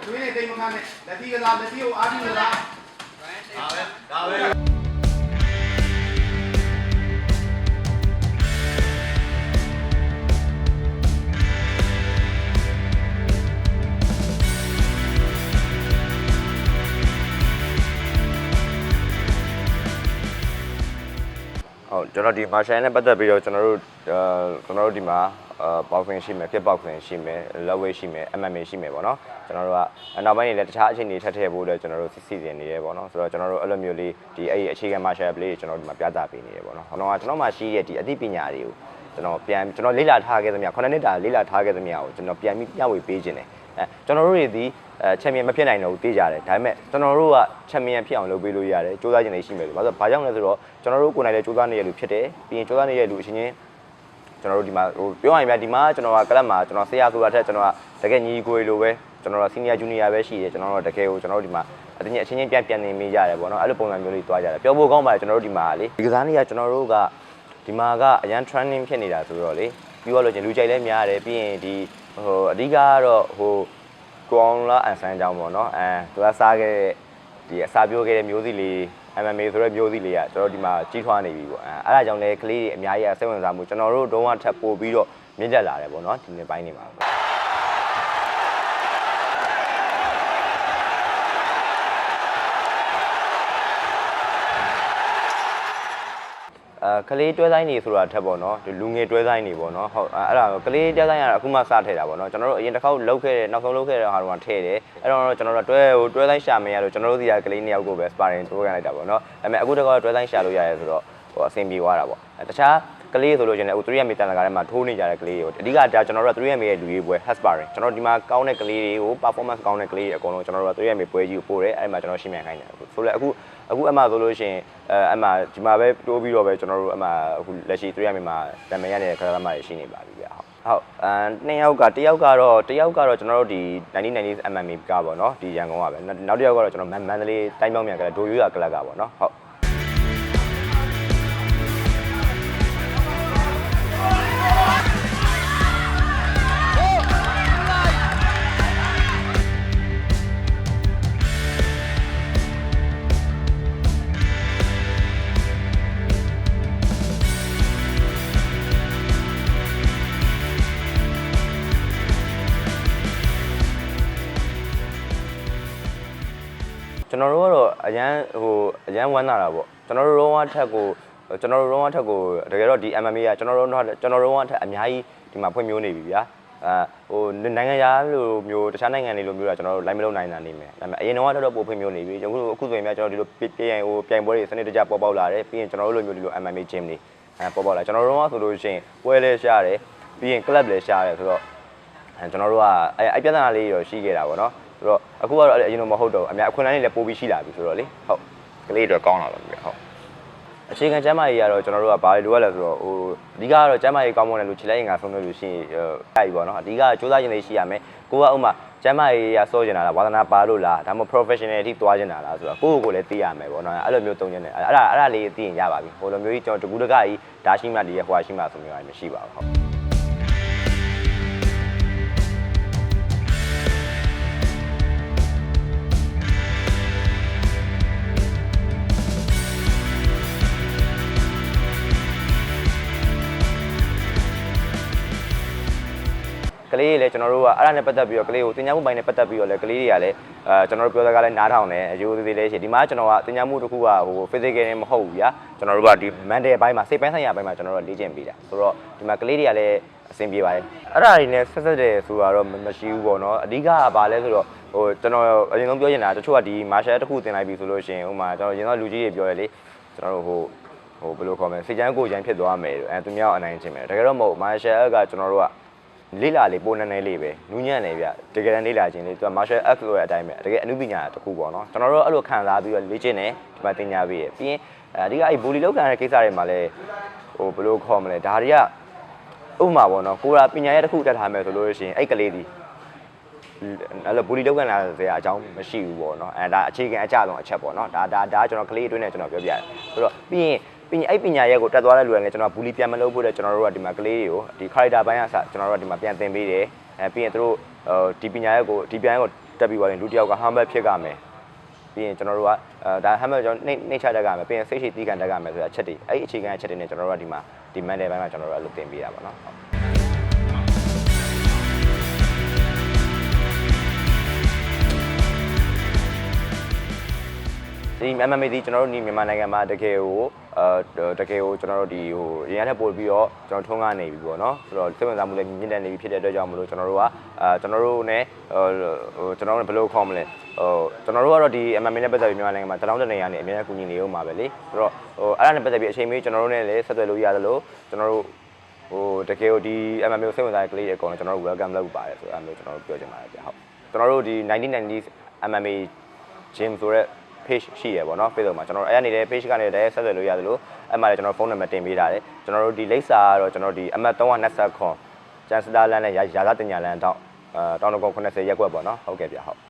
အတွင်းနဲ့တိမ်မခါနဲ့လက်တီကစားလက်တီကိုအားကြီးကစားဒါပဲဒါပဲ ကျွန်တော်ဒီ martial နဲ့ပတ်သက်ပြီးတော့ကျွန်တော်တို့အာကျွန်တော်တို့ဒီမှာအာပေါက်ခွင့်ရှိမယ်ဖြစ်ပေါက်ခွင့်ရှိမယ်လက်ဝဲရှိမယ် MMA ရှိမယ်ပေါ့နော်ကျွန်တော်တို့ကအနောက်ပိုင်းနေလည်းတခြားအခြေအနေထပ်ထည့်ဖို့လည်းကျွန်တော်တို့စီစဉ်နေတယ်ပေါ့နော်ဆိုတော့ကျွန်တော်တို့အဲ့လိုမျိုးလေးဒီအဲ့ဒီအခြေခံ martial play ကျွန်တော်ဒီမှာပြသပေးနေတယ်ပေါ့နော်ဟောတော့ကျွန်တော်မှရှိရဲ့ဒီအသိပညာတွေကိုကျွန်တော်ပြန်ကျွန်တော်လေ့လာထားခဲ့သမျှ9နှစ်တာလေ့လာထားခဲ့သမျှကိုကျွန်တော်ပြန်ပြီးမျှဝေပေးခြင်းတယ် အဲကျွန်တော်တို့တွေဒီအဲချန်ပီယံမဖြစ်နိုင်တော့ဘူးသိကြတယ်ဒါပေမဲ့ကျွန်တော်တို့ကချန်ပီယံဖြစ်အောင်လုပ်ပေးလို့ရတယ်စူးစမ်းခြင်းတွေရှိမယ်လို့ဘာလို့ဘာကြောင့်လဲဆိုတော့ကျွန်တော်တို့ကိုယ်တိုင်လည်းစူးစမ်းနေရလို့ဖြစ်တယ်ပြီးရင်စူးစမ်းနေရလို့အချင်းချင်းကျွန်တော်တို့ဒီမှာဟိုပြောရရင်ဗျာဒီမှာကျွန်တော်ကကလပ်မှာကျွန်တော်ဆရာဆိုတာထက်ကျွန်တော်ကတကယ်ညီကိုလိုပဲကျွန်တော်က senior junior ပဲရှိတယ်ကျွန်တော်တို့တကယ်ကိုကျွန်တော်တို့ဒီမှာအတင်းအချင်းချင်းပြန်ပြန်နေမိကြတယ်ပေါ့နော်အဲ့လိုပုံစံမျိုးလေးတွားကြတယ်ပြောဖို့ကောင်းပါတယ်ကျွန်တော်တို့ဒီမှာလေဒီကစားနေရကျွန်တော်တို့ကဒီမှာကအရန် training ဖြစ်နေတာဆိုတော့လေပြီးတော့လို့ချင်းလူကြိုက်လဲများတယ်ပြီးရင်ဒီ ဟိုအဓိကကတော့ဟိုကိုအောင်လာအန်ဆန်းကြောင်းပေါ့နော်အဲသူကစားခဲ့တဲ့ဒီအစာပြိုးခဲ့တဲ့မျိုးစီလေး MMA ဆိုတဲ့မျိုးစီလေးကကျွန်တော်ဒီမှာကြီးထွားနေပြီပေါ့အဲအဲ့ဒါကြောင့်လည်းကလေးတွေအများကြီးအစိတ်ဝင်စားမှုကျွန်တော်တို့တုံးကထပ်ပို့ပြီးတော့မြင့်တက်လာတယ်ပေါ့နော်ဒီနေ့ပိုင်းနေမှာ ကလေးတွဲဆိုင်နေဆိုတာထက်ပေါ့နော်ဒီလူငယ်တွဲဆိုင်နေပေါ့နော်ဟုတ်အဲအဲ့ဒါကလေးတွဲဆိုင်ရတာအခုမှစထည့်တာပေါ့နော်ကျွန်တော်တို့အရင်တစ်ခေါက်လုတ်ခဲ့တဲ့နောက်ဆုံးလုတ်ခဲ့တဲ့ဟာတော့ထည့်တယ်အဲ့တော့ကျွန်တော်တို့တွဲဟိုတွဲဆိုင်ရှာမရလို့ကျွန်တော်တို့စီကကလေးနှစ်ယောက်ကိုပဲ sparring ထိုးကန်လိုက်တာပေါ့နော်ဒါပေမဲ့အခုတစ်ခေါက်တွဲဆိုင်ရှာလို့ရတယ်ဆိုတော့ဟိုအဆင်ပြေသွားတာပေါ့အဲတခြားကလေးဆိုလို့ကျင်လည်းဟို3 m တန်တကာထဲမှာထိုးနေကြတဲ့ကလေးတွေကိုအဓိကဒါကျွန်တော်တို့က3 m ရဲ့လူရေးပွဲ has sparring ကျွန်တော်ဒီမှာကောင်းတဲ့ကလေးတွေကို performance ကောင်းတဲ့ကလေးတွေအကုန်လုံးကျွန်တော်တို့က3 m ပွဲကြီးကိုပို့တယ်အဲ့မှာကျွန်တော်ရှင်းပြခိုင်းတယ်ဆိုလည်းအခု အခုအမှဆိုလို့ရှိရင်အဲအမှဒီမှာပဲတိုးပြီးတော့ပဲကျွန်တော်တို့အမှအခုလက်ရှိ3 m မှာတမန်ရတဲ့ခရသမားတွေရှိနေပါပြီဗျဟုတ်ဟုတ်အဲနှစ်ယောက်ကတစ်ယောက်ကတော့တစ်ယောက်ကတော့ကျွန်တော်တို့ဒီ 1990s MMA ကပေါ့နော်ဒီရန်ကုန်ကပဲနောက်တစ်ယောက်ကတော့ကျွန်တော်မန်မန္တလေးတိုင်းပေါင်းမြန်ကလည်းဒိုရိုးရကလပ်ကပေါ့နော်ဟုတ် ကျွန်တော်တို့ကတော့အရန်ဟိုအရန်ဝမ်းသာတာပေါ့ကျွန်တော်တို့ရောဝထက်ကိုကျွန်တော်တို့ရောဝထက်ကိုတကယ်တော့ဒီ MMA ကကျွန်တော်တို့တော့ကျွန်တော်တို့ရောထက်အများကြီးဒီမှာဖွံ့ဖြိုးနေပြီဗျာအဲဟိုနိုင်ငံခြားလိုမျိုးတခြားနိုင်ငံတွေလိုမျိုးကကျွန်တော်တို့လိုက်မလုပ်နိုင်တာနေမယ်ဒါပေမဲ့အရင်တော့တော့ပိုဖွံ့ဖြိုးနေပြီအခုအခုဆိုရင်များကျွန်တော်ဒီလိုပြန်ဟိုပြိုင်ပွဲတွေစနစ်တကျပေါ်ပေါက်လာတယ်ပြီးရင်ကျွန်တော်တို့လိုမျိုးဒီလို MMA gym တွေအဲပေါ်ပေါက်လာကျွန်တော်တို့ကဆိုလို့ရှိရင်ပွဲလဲရှားတယ်ပြီးရင် club လဲရှားတယ်ဆိုတော့အဲကျွန်တော်တို့ကအဲအဲ့ပြဿနာလေးရောရှိခဲ့တာပေါ့နော် ဆိုတော့အခုကတော့အရင်တော့မဟုတ်တော့ဘူးအများအခွင့်အလမ်းတွေလည်းပိုပြီးရှိလာပြီဆိုတော့လေဟုတ်ကလေးတွေကောင်းလာပါပြီဟုတ်အခြေခံကျမ်းမာရေးကတော့ကျွန်တော်တို့ကဘာတွေလိုရလဲဆိုတော့ဟိုအဓိကကတော့ကျမ်းမာရေးကောင်းမွန်တယ်လို့ခြေလိုက်ရင်ကဆုံးလို့လို့ရှိရင်တိုက်ပြီပေါ့နော်အဓိကကစူးစမ်းခြင်းတွေရှိရမယ်ကိုကဥမာကျမ်းမာရေးရစောကျင်တာလားဝါသနာပါလို့လားဒါမှမဟုတ် professional အထိသွားကျင်တာလားဆိုတော့ကိုယ့်ကိုယ်ကိုလည်းသိရမယ်ပေါ့နော်အဲ့လိုမျိုးတုံးကျင်တယ်အဲ့ဒါအဲ့ဒါလေးသိရင်ရပါပြီဟိုလိုမျိုးကြီးကျွန်တော်တကူတကကြီးဒါရှိမှဒီရဟိုရှိမှဆိုမျိုးလည်းမရှိပါဘူးဟုတ် လေးတွေလည်းကျွန်တော်တို့ကအဲ့ဒါနဲ့ပတ်သက်ပြီးတော့ကလေးကိုတင် जा မှုပိုင်းနဲ့ပတ်သက်ပြီးတော့လည်းကလေးတွေကလည်းအဲကျွန်တော်တို့ပြောစကားလည်းနားထောင်တယ်အယိုးသေးသေးလေးရှိဒီမှာကျွန်တော်ကတင် जा မှုတစ်ခုကဟို physical နဲ့မဟုတ်ဘူးဗျာကျွန်တော်တို့ကဒီ mental ဘိုင်းမှာစိတ်ပိုင်းဆိုင်ရာဘိုင်းမှာကျွန်တော်တို့လေ့ကျင့်ပေးတာဆိုတော့ဒီမှာကလေးတွေကလည်းအဆင်ပြေပါတယ်အဲ့ဒါတွေနဲ့ဆက်ဆက်တယ်ဆိုတာတော့မရှိဘူးပေါ့နော်အဓိကကဘာလဲဆိုတော့ဟိုကျွန်တော်အရင်ဆုံးပြောချင်တာတချို့ကဒီ martial တစ်ခုသင်လိုက်ပြီဆိုလို့ရှိရင်ဟိုမှာကျွန်တော်ရင်တော့လူကြီးတွေပြောရလေကျွန်တော်တို့ဟိုဟိုဘယ်လိုခေါ်မလဲစိတ်ချမ်းကိုယ်ချမ်းဖြစ်သွားမယ်အဲသူများအနိုင်ချင်းမယ်တကယ်တော့မဟုတ် martial ကကျွန်တော်တို့က လေးလာလေးပိုနေနေလေးပဲနူးညံ့နေဗျတကယ်တမ်းလေးလာခြင်းလေးသူက martial arts လို့ရတဲ့အတိုင်းပဲတကယ်အမှုပညာတစ်ခုပေါ့နော်ကျွန်တော်တို့အဲ့လိုခံစားပြီးတော့လေ့ကျင့်တယ်ဒီမှာသင်ညာပေးရပြီးရင်အဓိကအဲ့ဘူလီလောက်ခံတဲ့ကိစ္စတွေမှာလည်းဟိုဘယ်လိုခေါ်မလဲဒါတွေကဥပမာပေါ့နော်ကိုရာပညာရဲ့တစ်ခုတက်ထားမယ်ဆိုလို့ရှိရင်အဲ့ကလေးဒီအဲ့လိုဘူလီလောက်ခံလာစရာအကြောင်းမရှိဘူးပေါ့နော်အဲဒါအခြေခံအကျဆုံးအချက်ပေါ့နော်ဒါဒါဒါကျွန်တော်ကလေးအတွင်းနဲ့ကျွန်တော်ပြောပြတယ်ဆိုတော့ပြီးရင် ပညာအဲ့ပညာရဲ့ကိုတက်သွားတဲ့လူတွေလည်းကျွန်တော်ဘူလီပြန်မလုပ်ဖို့တဲ့ကျွန်တော်တို့ကဒီမှာကလေးတွေကိုဒီ character ဘိုင်းအစကျွန်တော်တို့ကဒီမှာပြန်သင်ပေးတယ်အဲပြီးရင်သူတို့ဟိုဒီပညာရဲ့ကိုဒီပြန်ရဲ့ကိုတက်ပြီးသွားရင်လူတစ်ယောက်က humble ဖြစ်ကြမယ်ပြီးရင်ကျွန်တော်တို့ကအဲဒါ humble ကျွန်တော်နှိမ့်နှိမ့်ချတတ်ကြမယ်ပြီးရင်စိတ်ရှိတီးခံတတ်ကြမယ်ဆိုတဲ့အချက်တွေအဲ့ဒီအခြေခံအချက်တွေနဲ့ကျွန်တော်တို့ကဒီမှာဒီ mental ဘက်မှာကျွန်တော်တို့အဲ့လိုသင်ပေးတာပါနော် ဒီ MMA ဒီကျွန်တော်တို့ဒီမြန်မာနိုင်ငံမှာတကယ်ကိုအဲတကယ်ကိုကျွန်တော်တို့ဒီဟိုရန်ထက်ပို့ပြီးတော့ကျွန်တော်ထုံးကားနေပြီပေါ့နော်ဆိုတော့စိတ်ဝင်စားမှုလည်းမြင့်တက်နေပြီဖြစ်တဲ့အတွက်ကြောင့်မလို့ကျွန်တော်တို့ကအဲကျွန်တော်တို့ ਨੇ ဟိုကျွန်တော်တို့ဘယ်လိုခေါ်မလဲဟိုကျွန်တော်တို့ကတော့ဒီ MMA နဲ့ပတ်သက်ပြီးမြန်မာနိုင်ငံမှာတလောင်းတနေရနေအများကြီးကူညီနေဦးမှာပဲလေဆိုတော့ဟိုအဲ့ဒါနဲ့ပတ်သက်ပြီးအချိန်မီကျွန်တော်တို့ ਨੇ လည်းဆက်သွယ်လို့ရတယ်လို့ကျွန်တော်တို့ဟိုတကယ်ကိုဒီ MMA ကိုစိတ်ဝင်စားတဲ့ကလေးတွေအကုန်လုံးကျွန်တော်တို့ welcome လုပ်ပါတယ်ဆိုတော့အဲ့လိုကျွန်တော်တို့ပြောချင်ပါတယ်ဗျဟုတ်ကျွန်တော်တို့ဒီ 1990s MMA gym ဆိုတဲ့ page ရှိရပေါ့နော် Facebook မှာကျွန်တော်တို့အဲ့ရနေတဲ့ page ကနေလည်းဆက်သွယ်လို့ရတယ်လို့အဲ့မှာလည်းကျွန်တော်ဖုန်းနံပါတ်တင်ပေးထားတယ်ကျွန်တော်တို့ဒီလိပ်စာကတော့ကျွန်တော်တို့ဒီအမှတ်329ခွန်ကျန်စတာလန်နဲ့ရာရာသတင်ညာလန်တောက်အဲတောင်တကုန်း80ရက်ကွက်ပေါ့နော်ဟုတ်ကဲ့ဗျဟုတ်